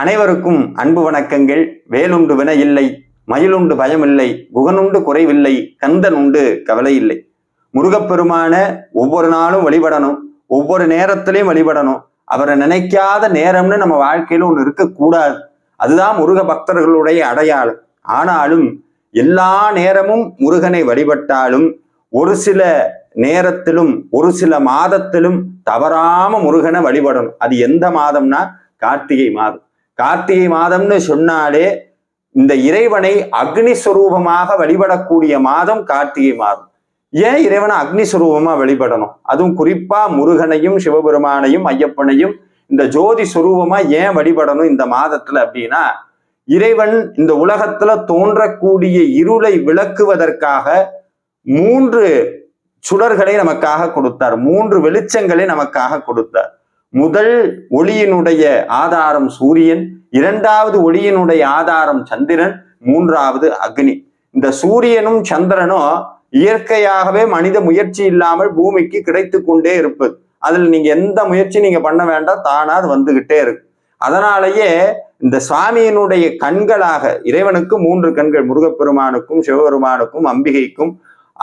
அனைவருக்கும் அன்பு வணக்கங்கள். வேலுண்டு வினை இல்லை மயிலுண்டு பயமில்லை குகனுண்டு குறைவில்லை கந்தன் உண்டு கவலை இல்லை. முருகப்பெருமான ஒவ்வொரு நாளும் வழிபடணும் ஒவ்வொரு நேரத்திலையும் வழிபடணும். அவரை நினைக்காத நேரம்னு நம்ம வாழ்க்கையில ஒன்று இருக்கக்கூடாது. அதுதான் முருக பக்தர்களுடைய அடையாளம். ஆனாலும் எல்லா நேரமும் முருகனை வழிபட்டாலும் ஒரு சில நேரத்திலும் ஒரு சில மாதத்திலும் தவறாம முருகனை வழிபடணும். அது எந்த மாதம்னா? கார்த்திகை மாதம். கார்த்திகை மாதம்னு சொன்னாலே இந்த இறைவனை அக்னி சுரூபமாக வழிபடக்கூடிய மாதம் கார்த்திகை மாதம். ஏன் இறைவனை அக்னி சுரூபமா வழிபடணும்? அதுவும் குறிப்பா முருகனையும் சிவபெருமானையும் ஐயப்பனையும் இந்த ஜோதி சுரூபமா ஏன் வழிபடணும் இந்த மாதத்துல அப்படின்னா இறைவன் இந்த உலகத்துல தோன்றக்கூடிய இருளை விளக்குவதற்காக மூன்று சுடர்களை நமக்காக கொடுத்தார். மூன்று வெளிச்சங்களை நமக்காக கொடுத்தார். முதல் ஒளியினுடைய ஆதாரம் சூரியன் இரண்டாவது ஒளியினுடைய ஆதாரம் சந்திரன் மூன்றாவது அக்னி. இந்த சூரியனும் சந்திரனும் இயற்கையாகவே மனித முயற்சி இல்லாமல் பூமிக்கு கிடைத்து கொண்டே இருப்பது. அதுல நீங்க எந்த முயற்சி நீங்க பண்ண வேண்டாம் தானா அது வந்துகிட்டே இருக்கு அதனாலேயே இந்த சுவாமியினுடைய கண்களாக இறைவனுக்கு மூன்று கண்கள் முருகப்பெருமானுக்கும் சிவபெருமானுக்கும் அம்பிகைக்கும்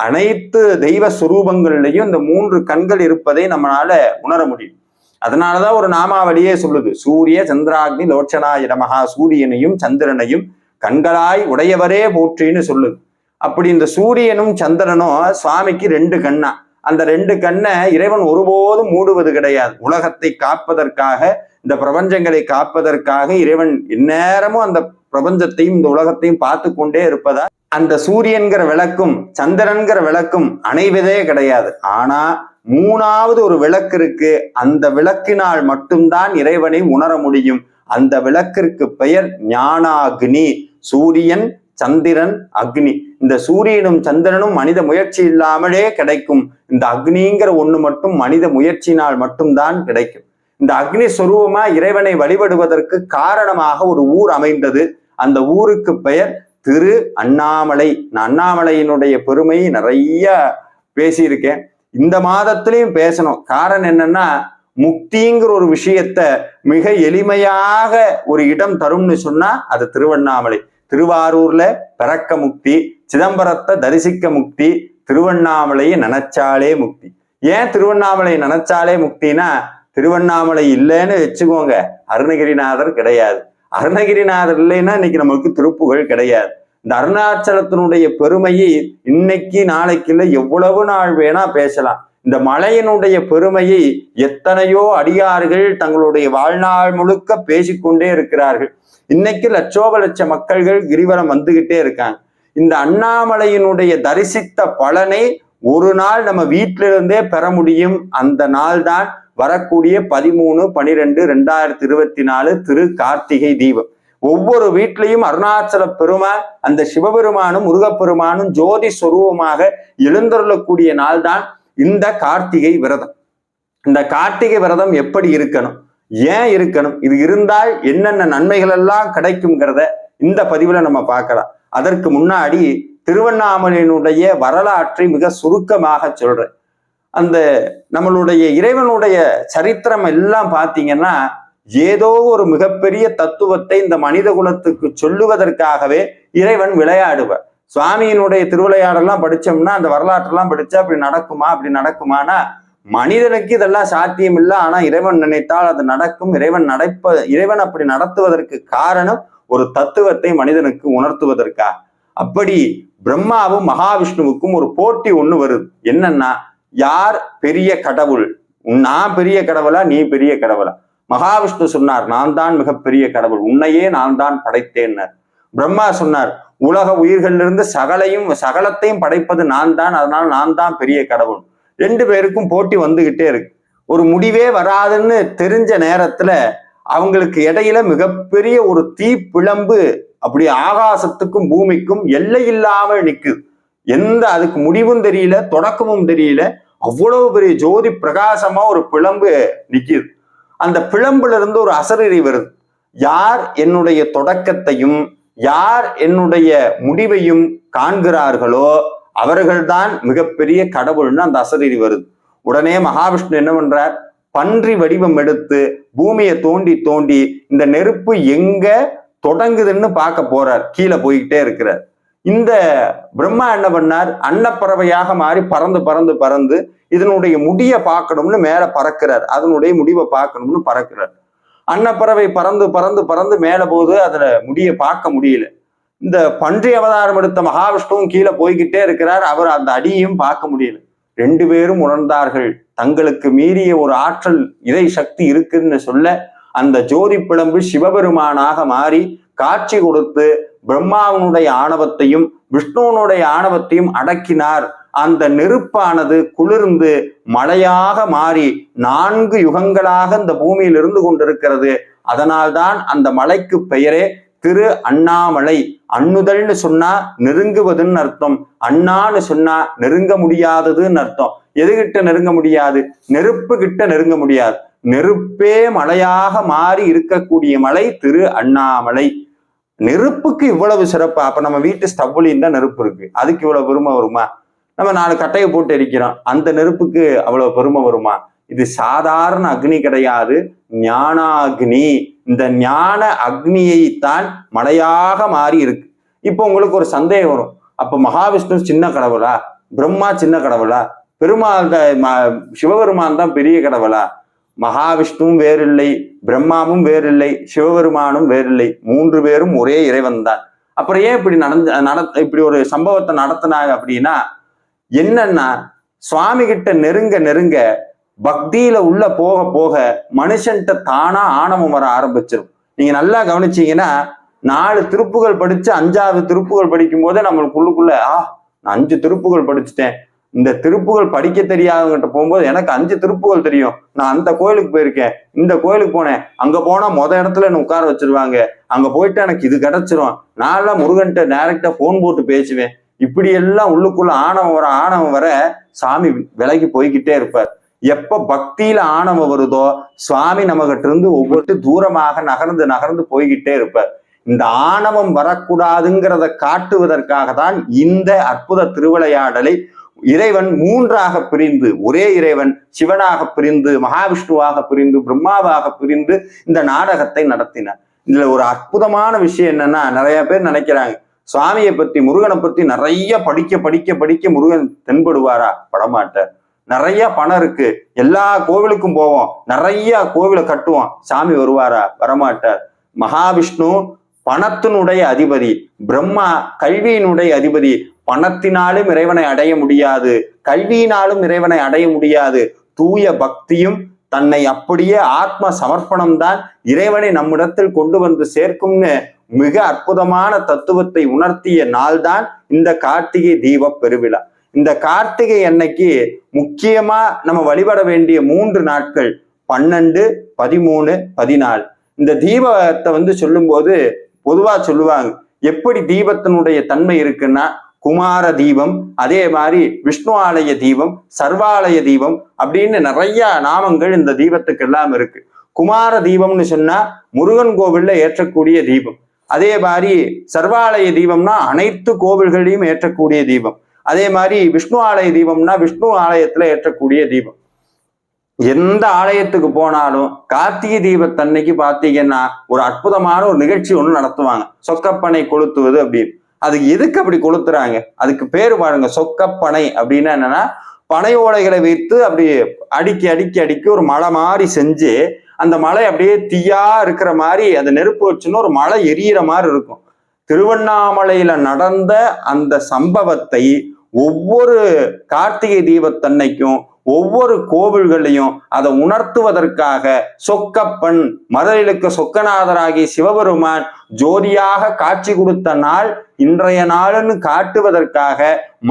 அனைத்து தெய்வ சுரூபங்கள்லையும் இந்த மூன்று கண்கள் இருப்பதை நம்மளால உணர முடியும். அதனாலதான் ஒரு நாமாவளியே சொல்லுது. சூரிய சந்திராக்னி லோச்சனாய நமகா சூரியனையும் சந்திரனையும் கண்களாய் உடையவரே போற்றின்னு சொல்லுது. அப்படி இந்த சூரியனும் சந்திரனும் சுவாமிக்கு ரெண்டு கண்ணா. அந்த ரெண்டு கண்ணை இறைவன் ஒருபோதும் மூடுவது கிடையாது. உலகத்தை காப்பதற்காக இந்த பிரபஞ்சங்களை காப்பதற்காக இறைவன் இந்நேரமும் அந்த பிரபஞ்சத்தையும் இந்த உலகத்தையும் பார்த்து கொண்டே இருப்பதா அந்த சூரியன்கிற விளக்கும் சந்திரன்கிற விளக்கும் அணைவதே கிடையாது. ஆனா மூணாவது ஒரு விளக்கு இருக்கு. அந்த விளக்கினால் மட்டும்தான் இறைவனை உணர முடியும். அந்த விளக்கிற்கு பெயர் ஞானாகினி. சூரியன் சந்திரன் அக்னி. இந்த சூரியனும் சந்திரனும் மனித முயற்சி இல்லாமலே கிடைக்கும். இந்த அக்னிங்கிற ஒண்ணு மட்டும் மனித முயற்சினால் மட்டும்தான் கிடைக்கும். இந்த அக்னி சுரூபமா இறைவனை வழிபடுவதற்கு காரணமாக ஒரு ஊர் அமைந்தது. அந்த ஊருக்கு பெயர் திரு அண்ணாமலை. நான் அண்ணாமலையினுடைய பெருமை நிறைய பேசியிருக்கேன். இந்த மாதத்திலையும் பேசணும். காரணம் என்னன்னா முக்திங்கிற ஒரு விஷயத்த மிக எளிமையாக ஒரு இடம் தரும்னு சொன்னா அது திருவண்ணாமலை. திருவாரூர்ல பிறக்க முக்தி சிதம்பரத்தை தரிசிக்க முக்தி திருவண்ணாமலையை நினைச்சாலே முக்தி. ஏன் திருவண்ணாமலை நினைச்சாலே முக்தினா திருவண்ணாமலை இல்லைன்னு வச்சுக்கோங்க. அருணகிரிநாதர் கிடையாது. அருணகிரிநாதர் இல்லைன்னா இன்னைக்கு நமக்கு திருப்புகழ் கிடையாது. இந்த அருணாச்சலத்தினுடைய பெருமையை இன்னைக்கு நாளைக்கு இல்லை எவ்வளவு நாள் வேணா பேசலாம். இந்த மலையினுடைய பெருமையை எத்தனையோ அடியார்கள் தங்களுடைய வாழ்நாள் முழுக்க பேசிக்கொண்டே இருக்கிறார்கள். இன்னைக்கு லட்சோப லட்ச மக்கள்கள் கிரிவலம் வந்துகிட்டே இருக்காங்க. இந்த அண்ணாமலையினுடைய தரிசித்த பலனை ஒரு நாள் நம்ம வீட்டிலிருந்தே பெற முடியும். அந்த நாள் தான் வரக்கூடிய பதிமூணு பனிரெண்டு ரெண்டாயிரத்தி இருபத்தி நாலு திரு கார்த்திகை தீபம். ஒவ்வொரு வீட்லையும் அருணாச்சல பெருமான் அந்த சிவபெருமானும் முருகப்பெருமானும் ஜோதி சொரூபமாக எழுந்தருளக்கூடிய நாள் தான் இந்த கார்த்திகை விரதம். இந்த கார்த்திகை விரதம் எப்படி இருக்கணும்? ஏன் இருக்கணும்? இது இருந்தால் என்னென்ன நன்மைகள் எல்லாம் கிடைக்குங்கிறத இந்த பதிவுல நம்ம பார்க்கலாம். அதற்கு முன்னாடி திருவண்ணாமலையினுடைய வரலாற்றை மிக சுருக்கமாக சொல்றேன். அந்த நம்மளுடைய இறைவனுடைய சரித்திரம் எல்லாம் பார்த்தீங்கன்னா ஏதோ ஒரு மிகப்பெரிய தத்துவத்தை இந்த மனித குலத்துக்கு சொல்லுவதற்காகவே இறைவன் விளையாடுவர். சுவாமியினுடைய திருவிளையாடெல்லாம் படிச்சோம்னா அந்த வரலாற்றெல்லாம் படிச்சா அப்படி நடக்குமா அப்படி நடக்குமானா மனிதனுக்கு இதெல்லாம் சாத்தியம் இல்லை ஆனா இறைவன் நினைத்தால் அது நடக்கும். இறைவன் நடப்ப இறைவன் அப்படி நடத்துவதற்கு காரணம் ஒரு தத்துவத்தை மனிதனுக்கு உணர்த்துவதற்கா. அப்படி பிரம்மாவும் மகாவிஷ்ணுவுக்கும் ஒரு போட்டி ஒண்ணு வருது. என்னன்னா யார் பெரிய கடவுள்? நான் பெரிய கடவுளா நீ பெரிய கடவுளா? மகாவிஷ்ணு சொன்னார் நான் தான் மிகப்பெரிய கடவுள். உன்னையே நான் தான் படைத்தேன்னர். பிரம்மா சொன்னார் உலக உயிர்களிலிருந்து சகலையும் சகலத்தையும் படைப்பது நான் தான். அதனால் நான் தான் பெரிய கடவுள். ரெண்டு பேருக்கும் போட்டி வந்துகிட்டே இருக்கு. ஒரு முடிவே வராதுன்னு தெரிஞ்ச நேரத்துல அவங்களுக்கு இடையில மிகப்பெரிய ஒரு தீ பிளம்பு அப்படி ஆகாசத்துக்கும் பூமிக்கும் எல்லை இல்லாமல் நிக்குது எந்த அதுக்கு முடிவும் தெரியல தொடக்கமும் தெரியல. அவ்வளவு பெரிய ஜோதி பிரகாசமா ஒரு பிளம்பு நிக்குது. அந்த பிழம்புல இருந்து ஒரு அசரறி வருது. யார் என்னுடைய தொடக்கத்தையும் யார் என்னுடைய முடிவையும் காண்கிறார்களோ அவர்கள்தான் மிகப்பெரிய கடவுள்னு அந்த அசரறி வருது. உடனே மகாவிஷ்ணு என்ன பண்றார்? பன்றி வடிவம் எடுத்து பூமியை தோண்டி தோண்டி இந்த நெருப்பு எங்க தொடங்குதுன்னு பார்க்க போறார். கீழே போய்கிட்டே இருக்கிறார். இந்த பிரம்மா என்ன பண்ணார்? அன்னப்பறவையாக மாறி பறந்து பறந்து பறந்து இதனுடைய முடிய பார்க்கணும்னு மேல பறக்கிறார். அதனுடைய முடிவை பார்க்கணும்னு பறக்கிறார். அன்னப்பறவை பறந்து பறந்து பறந்து மேல போது அதுல முடிய பார்க்க முடியல. இந்த பன்றி அவதாரம் எடுத்த மகாவிஷ்ணுவும் கீழே போய்கிட்டே இருக்கிறார். அவர் அந்த அடியையும் பார்க்க முடியல. ரெண்டு பேரும் உணர்ந்தார்கள். தங்களுக்கு மீறிய ஒரு ஆற்றல் இறை சக்தி இருக்குன்னு சொல்ல அந்த ஜோதி பிளம்பு சிவபெருமானாக மாறி காட்சி கொடுத்து பிரம்மாவனுடைய ஆணவத்தையும் விஷ்ணுவனுடைய ஆணவத்தையும் அடக்கினார். அந்த நெருப்பானது குளிர்ந்து மழையாக மாறி நான்கு யுகங்களாக இந்த பூமியில் இருந்து கொண்டிருக்கிறது. அதனால்தான் அந்த மலைக்கு பெயரே திரு அண்ணாமலை. அண்ணுதல்னு சொன்னா நெருங்குவதுன்னு அர்த்தம். அண்ணான்னு சொன்னா நெருங்க முடியாததுன்னு அர்த்தம். எதுகிட்ட நெருங்க முடியாது? நெருப்பு கிட்ட நெருங்க முடியாது. நெருப்பே மலையாக மாறி இருக்கக்கூடிய மலை திரு அண்ணாமலை. நெருப்புக்கு இவ்வளவு சிறப்பா. அப்ப நம்ம வீட்டு ஸ்டவ்லையும் தான் நெருப்பு இருக்கு. அதுக்கு இவ்வளவு பெருமை வருமா? நம்ம நாலு கட்டையை போட்டு எரிக்கிறோம். அந்த நெருப்புக்கு அவ்வளவு பெருமை வருமா? இது சாதாரண அக்னி கிடையாது. ஞானாக்னி. இந்த ஞான அக்னியைத்தான் மலையாக மாறி இருக்கு. இப்போ உங்களுக்கு ஒரு சந்தேகம் வரும். அப்ப மகாவிஷ்ணு சின்ன கடவுளா? பிரம்மா சின்ன கடவுளா? பெருமாள் ம- சிவபெருமான் தான் பெரிய கடவுளா? மகாவிஷ்ணுவும் வேறில்லை பிரம்மாவும் வேறில்லை சிவபெருமானும் வேறில்லை. மூன்று பேரும் ஒரே இறைவன் தான் அப்புறம் ஏன் இப்படி நடந்து நட இப்படி ஒரு சம்பவத்தை நடத்தினாங்க அப்படின்னா என்னன்னா சுவாமி கிட்ட நெருங்க நெருங்க பக்தியில உள்ள போக போக மனுஷன்கிட்ட தானா ஆணவம் வர ஆரம்பிச்சிடும் நீங்க நல்லா கவனிச்சீங்கன்னா நாலு திருப்புகள் படிச்சு அஞ்சாவது திருப்புகள் படிக்கும் போதே நம்மளுக்குள்ளுக்குள்ள ஆ நான் அஞ்சு திருப்புகள் படிச்சுட்டேன். இந்த திருப்புகள் படிக்க தெரியாதவங்கிட்ட போகும்போது எனக்கு அஞ்சு திருப்புகள் தெரியும். நான் அந்த கோயிலுக்கு போயிருக்கேன். இந்த கோயிலுக்கு போனேன். அங்க போனா மொத இடத்துல என்ன உட்கார வச்சிருவாங்க. அங்க போயிட்டு எனக்கு இது கிடைச்சிரும். நான்லாம் எல்லாம் முருகன்ட்ட டைரக்டா போன் போட்டு பேசுவேன். இப்படி எல்லாம் உள்ளுக்குள்ள ஆணவம் வர ஆணவம் வர சாமி விலகி போய்கிட்டே இருப்பார். எப்ப பக்தியில ஆணவம் வருதோ சுவாமி நம்மகிட்ட இருந்து ஒவ்வொரு தூரமாக நகர்ந்து நகர்ந்து போய்கிட்டே இருப்பார். இந்த ஆணவம் வரக்கூடாதுங்கிறத காட்டுவதற்காக தான் இந்த அற்புத திருவிளையாடலை இறைவன் மூன்றாக பிரிந்து ஒரே இறைவன் சிவனாக பிரிந்து மகாவிஷ்ணுவாக பிரிந்து பிரம்மாவாக பிரிந்து இந்த நாடகத்தை நடத்தினார். இதுல ஒரு அற்புதமான விஷயம் என்னன்னா நிறைய பேர் நினைக்கிறாங்க சுவாமியை பத்தி முருகனை பத்தி நிறைய படிக்க படிக்க படிக்க முருகன் தென்படுவாரா? படமாட்டார். நிறைய பணம் இருக்கு எல்லா கோவிலுக்கும் போவோம் நிறைய கோவிலை கட்டுவோம் சாமி வருவாரா? வரமாட்டார். மகாவிஷ்ணு பணத்தினுடைய அதிபதி பிரம்மா கல்வியினுடைய அதிபதி பணத்தினாலும் இறைவனை அடைய முடியாது. கல்வியினாலும் இறைவனை அடைய முடியாது. தூய பக்தியும் தன்னை அப்படியே ஆத்ம சமர்ப்பணம் தான் இறைவனை நம்மிடத்தில் கொண்டு வந்து சேர்க்கும்னு மிக அற்புதமான தத்துவத்தை உணர்த்திய நாள்தான் இந்த கார்த்திகை தீப பெருவிழா. இந்த கார்த்திகை அன்னைக்கு முக்கியமா நம்ம வழிபட வேண்டிய மூன்று நாட்கள் பன்னெண்டு பதிமூணு பதினாலு. இந்த தீபத்தை வந்து சொல்லும்போது பொதுவா சொல்லுவாங்க எப்படி தீபத்தினுடைய தன்மை இருக்குன்னா குமார தீபம் அதே மாதிரி விஷ்ணு ஆலய தீபம் சர்வாலய தீபம் அப்படின்னு நிறைய நாமங்கள் இந்த தீபத்துக்கு எல்லாம் இருக்கு. குமார தீபம்னு சொன்னா முருகன் கோவில்ல ஏற்றக்கூடிய தீபம். அதே மாதிரி சர்வாலய தீபம்னா அனைத்து கோவில்களையும் ஏற்றக்கூடிய தீபம். அதே மாதிரி விஷ்ணு ஆலய தீபம்னா விஷ்ணு ஆலயத்துல ஏற்றக்கூடிய தீபம். எந்த ஆலயத்துக்கு போனாலும் கார்த்திகை தீபத்தன்னைக்கு பார்த்தீங்கன்னா ஒரு அற்புதமான ஒரு நிகழ்ச்சி ஒன்று நடத்துவாங்க. சொக்கப்பனை கொளுத்துவது அப்படின்னு. அதுக்கு எதுக்கு அப்படி கொளுத்துறாங்க? அதுக்கு பேர் பாருங்க பனை அப்படின்னா என்னன்னா பனை ஓலைகளை வைத்து அப்படி அடிக்கி அடிக்கி அடிக்கி ஒரு மலை மாதிரி செஞ்சு அந்த மலை அப்படியே தீயா இருக்கிற மாதிரி அந்த நெருப்பு வச்சுன்னு ஒரு மலை எரியிற மாதிரி இருக்கும். திருவண்ணாமலையில நடந்த அந்த சம்பவத்தை ஒவ்வொரு கார்த்திகை தீபத்தன்னைக்கும் ஒவ்வொரு கோவில்களையும் அதை உணர்த்துவதற்காக சொக்கப்பன் மதுரையிலுக்கு சொக்கநாதராகி சிவபெருமான் ஜோதியாக காட்சி கொடுத்த நாள் இன்றைய நாளுன்னு காட்டுவதற்காக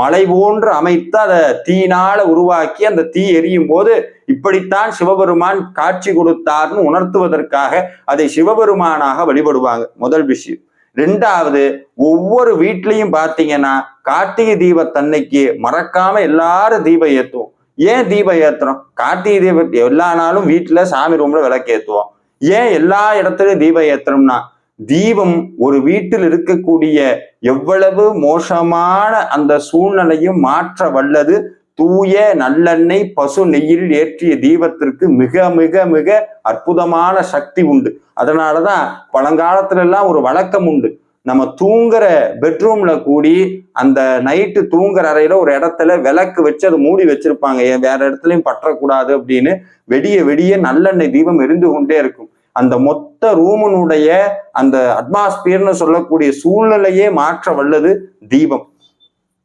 மலை போன்று அமைத்து அதை தீயினால உருவாக்கி அந்த தீ எரியும் போது இப்படித்தான் சிவபெருமான் காட்சி கொடுத்தார்னு உணர்த்துவதற்காக அதை சிவபெருமானாக வழிபடுவாங்க. முதல் விஷயம். ரெண்டாவது ஒவ்வொரு வீட்லையும் பார்த்தீங்கன்னா கார்த்திகை தீபத்தன்னைக்கு மறக்காம எல்லாரும் தீபம் ஏத்துவோம். ஏன் தீபம் ஏத்துறோம்? கார்த்திகை தீபம் எல்லா நாளும் வீட்டுல சாமி ரூம்ல விளக்கு ஏத்துவோம். ஏன் எல்லா இடத்துலயும் தீபம் ஏத்துறோம்னா தீபம் ஒரு வீட்டில் இருக்கக்கூடிய எவ்வளவு மோசமான அந்த சூழ்நிலையும் மாற்ற வல்லது. தூய நல்லெண்ணெய் பசு நெய்யில் ஏற்றிய தீபத்திற்கு மிக மிக மிக அற்புதமான சக்தி உண்டு. அதனாலதான் பழங்காலத்துல எல்லாம் ஒரு வழக்கம் உண்டு. நம்ம தூங்குற பெட்ரூம்ல கூடி அந்த நைட்டு தூங்குற அறையில ஒரு இடத்துல விளக்கு வச்சு அதை மூடி வச்சிருப்பாங்க. ஏன்? வேற இடத்துலயும் பற்றக்கூடாது அப்படின்னு வெடிய வெடிய நல்லெண்ணெய் தீபம் எரிந்து கொண்டே இருக்கும். அந்த மொத்த ரூமனுடைய அந்த அட்மாஸ்பியர்னு சொல்லக்கூடிய சூழ்நிலையே மாற்ற வல்லது தீபம்.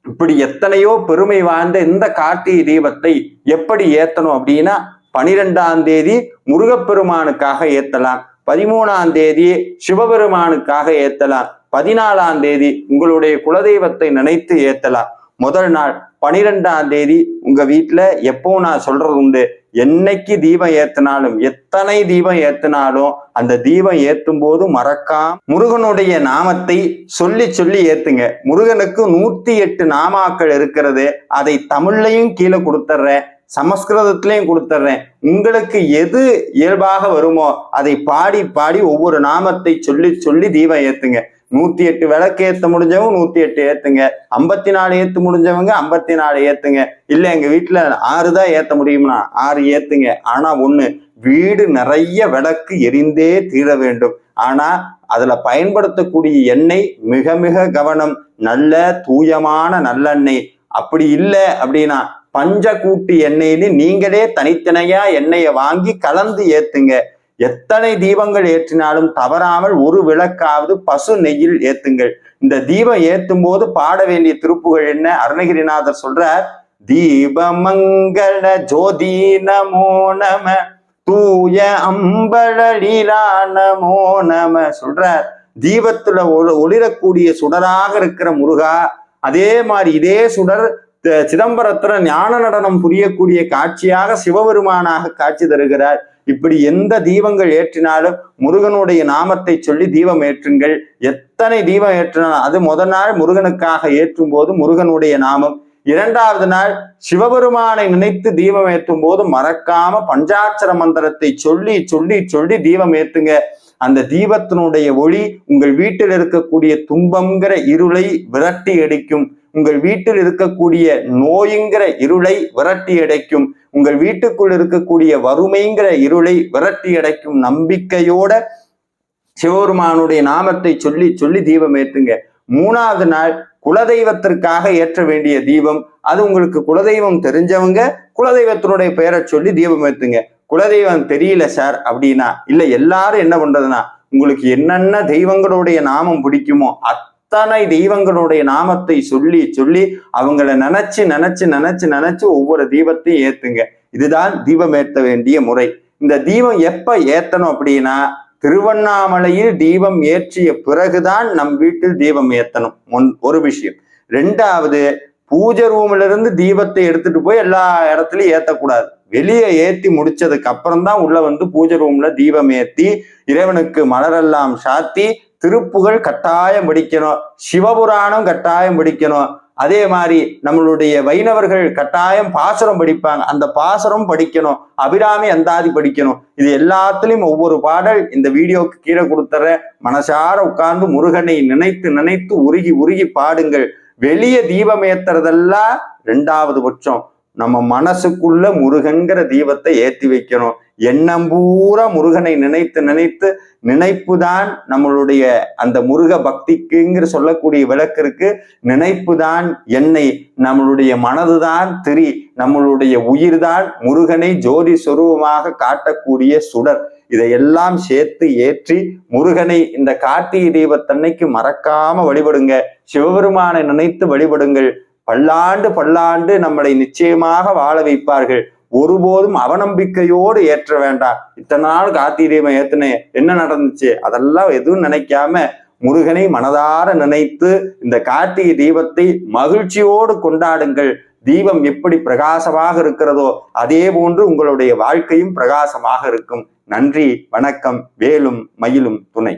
இப்படி எத்தனையோ பெருமை வாய்ந்த இந்த கார்த்திகை தீபத்தை எப்படி ஏத்தணும் அப்படின்னா பனிரெண்டாம் தேதி முருகப்பெருமானுக்காக ஏத்தலாம். பதிமூணாம் தேதி சிவபெருமானுக்காக ஏத்தலாம். பதினாலாம் தேதி உங்களுடைய குலதெய்வத்தை நினைத்து ஏத்தலாம். முதல் நாள் பனிரெண்டாம் தேதி உங்க வீட்டுல எப்போ நான் சொல்றது உண்டு. என்னைக்கு தீபம் ஏத்தினாலும் எத்தனை தீபம் ஏத்தினாலும் அந்த தீபம் ஏத்தும் போது மறக்காம முருகனுடைய நாமத்தை சொல்லி சொல்லி ஏத்துங்க. முருகனுக்கு நூத்தி எட்டு நாமாக்கள் இருக்கிறது. அதை தமிழ்லையும் கீழே கொடுத்துட்றேன் சமஸ்கிருதத்திலையும் கொடுத்துட்றேன் உங்களுக்கு எது இயல்பாக வருமோ அதை பாடி பாடி ஒவ்வொரு நாமத்தை சொல்லி சொல்லி தீபம் ஏத்துங்க. நூத்தி எட்டு விளக்கு ஏத்த முடிஞ்சவங்க நூத்தி எட்டு ஏத்துங்க. ஐம்பத்தி நாலு ஏத்து முடிஞ்சவங்க ஐம்பத்தி நாலு ஏத்துங்க. இல்ல எங்க வீட்டுல ஆறு தான் ஏத்த முடியும்னா ஆறு ஏத்துங்க. ஆனா ஒண்ணு வீடு நிறைய விளக்கு எரிந்தே தீர வேண்டும். ஆனா அதுல பயன்படுத்தக்கூடிய எண்ணெய் மிக மிக கவனம். நல்ல தூயமான நல்லெண்ணெய். அப்படி இல்லை அப்படின்னா பஞ்சக்கூட்டு எண்ணெயின்னு நீங்களே தனித்தனியா எண்ணெயை வாங்கி கலந்து ஏத்துங்க. எத்தனை தீபங்கள் ஏற்றினாலும் தவறாமல் ஒரு விளக்காவது பசு நெய்யில் ஏத்துங்கள். இந்த தீபம் ஏத்தும் போது பாட வேண்டிய திருப்புகள் என்ன? அருணகிரிநாதர் சொல்றார் தீபமங்கள ஜோதி நமோ நம தூய அம்பழலீலா நமோ நம சொல்றார். தீபத்துல ஒளி- ஒளிரக்கூடிய சுடராக இருக்கிற முருகா அதே மாதிரி இதே சுடர் சிதம்பரத்துல ஞான நடனம் புரியக்கூடிய காட்சியாக சிவபெருமானாக காட்சி தருகிறார். இப்படி எந்த தீபங்கள் ஏற்றினாலும் முருகனுடைய நாமத்தை சொல்லி தீபம் ஏற்றுங்கள். எத்தனை தீபம் ஏற்றினாலும் அது முதல் நாள் முருகனுக்காக ஏற்றும் போது முருகனுடைய நாமம். இரண்டாவது நாள் சிவபெருமானை நினைத்து தீபம் ஏற்றும் போது மறக்காம பஞ்சாட்சர மந்திரத்தை சொல்லி சொல்லி சொல்லி தீபம் ஏத்துங்க. அந்த தீபத்தினுடைய ஒளி உங்கள் வீட்டில் இருக்கக்கூடிய துன்பங்கிற இருளை விரட்டி அடிக்கும். உங்கள் வீட்டில் இருக்கக்கூடிய நோய்ங்கிற இருளை விரட்டி அடைக்கும். உங்கள் வீட்டுக்குள் இருக்கக்கூடிய வறுமைங்கிற இருளை விரட்டி அடைக்கும் நம்பிக்கையோட சிவபெருமானுடைய நாமத்தை சொல்லி சொல்லி தீபம் ஏற்றுங்க மூணாவது நாள் குலதெய்வத்திற்காக ஏற்ற வேண்டிய தீபம். அது உங்களுக்கு குலதெய்வம் தெரிஞ்சவங்க குலதெய்வத்தினுடைய பெயரை சொல்லி தீபம் ஏத்துங்க. குலதெய்வம் தெரியல சார் அப்படின்னா இல்ல எல்லாரும் என்ன பண்றதுன்னா உங்களுக்கு என்னென்ன தெய்வங்களுடைய நாமம் பிடிக்குமோ அத்தனை தெய்வங்களுடைய நாமத்தை சொல்லி சொல்லி அவங்கள நினைச்சு நினைச்சு நினைச்சு நினைச்சு ஒவ்வொரு தீபத்தையும் ஏத்துங்க. இதுதான் தீபம் ஏற்ற வேண்டிய முறை. இந்த தீபம் எப்ப ஏத்தணும் அப்படின்னா திருவண்ணாமலையில் தீபம் ஏற்றிய பிறகுதான் நம் வீட்டில் தீபம் ஏத்தணும். ஒன்- ஒரு விஷயம். ரெண்டாவது பூஜை ரூம்ல இருந்து தீபத்தை எடுத்துட்டு போய் எல்லா இடத்துலயும் ஏத்தக்கூடாது. வெளியே ஏத்தி முடிச்சதுக்கு அப்புறம் தான் உள்ள வந்து பூஜை ரூம்ல தீபம் ஏத்தி இறைவனுக்கு மலரெல்லாம் சாத்தி திருப்புகள் கட்டாயம் படிக்கணும். சிவபுராணம் கட்டாயம் படிக்கணும். அதே மாதிரி நம்மளுடைய வைணவர்கள் கட்டாயம் பாசுரம் படிப்பாங்க. அந்த பாசுரம் படிக்கணும். அபிராமி அந்தாதி படிக்கணும். இது எல்லாத்துலயும் ஒவ்வொரு பாடல் இந்த வீடியோக்கு கீழே கொடுத்துற மனசார உட்கார்ந்து முருகனை நினைத்து நினைத்து உருகி உருகி பாடுங்கள். வெளியே தீபம் ஏத்துறதெல்லாம் ரெண்டாவது பட்சம். நம்ம மனசுக்குள்ள முருகன்கிற தீபத்தை ஏத்தி வைக்கணும். எண்ணம் பூரா முருகனை நினைத்து நினைத்து நினைப்பு தான் நம்மளுடைய அந்த முருக பக்திக்குங்கிற சொல்லக்கூடிய விளக்கிற்கு நினைப்பு தான் என்னை நம்மளுடைய மனதுதான் திரி நம்மளுடைய உயிர்தான் முருகனை ஜோதி சொரூபமாக காட்டக்கூடிய சுடர். இதையெல்லாம் சேர்த்து ஏற்றி முருகனை இந்த கார்த்திகை தீபத்தன்னைக்கு மறக்காம வழிபடுங்க. சிவபெருமானை நினைத்து வழிபடுங்கள். பல்லாண்டு பல்லாண்டு நம்மளை நிச்சயமாக வாழ வைப்பார்கள். ஒருபோதும் அவநம்பிக்கையோடு ஏற்ற வேண்டாம். இத்தனை நாள் கார்த்திகை தீபம் என்ன நடந்துச்சு? அதெல்லாம் எதுவும் நினைக்காம முருகனை மனதார நினைத்து இந்த கார்த்திகை தீபத்தை மகிழ்ச்சியோடு கொண்டாடுங்கள். தீபம் எப்படி பிரகாசமாக இருக்கிறதோ அதே போன்று உங்களுடைய வாழ்க்கையும் பிரகாசமாக இருக்கும். நன்றி வணக்கம் வேலும் மயிலும் துணை.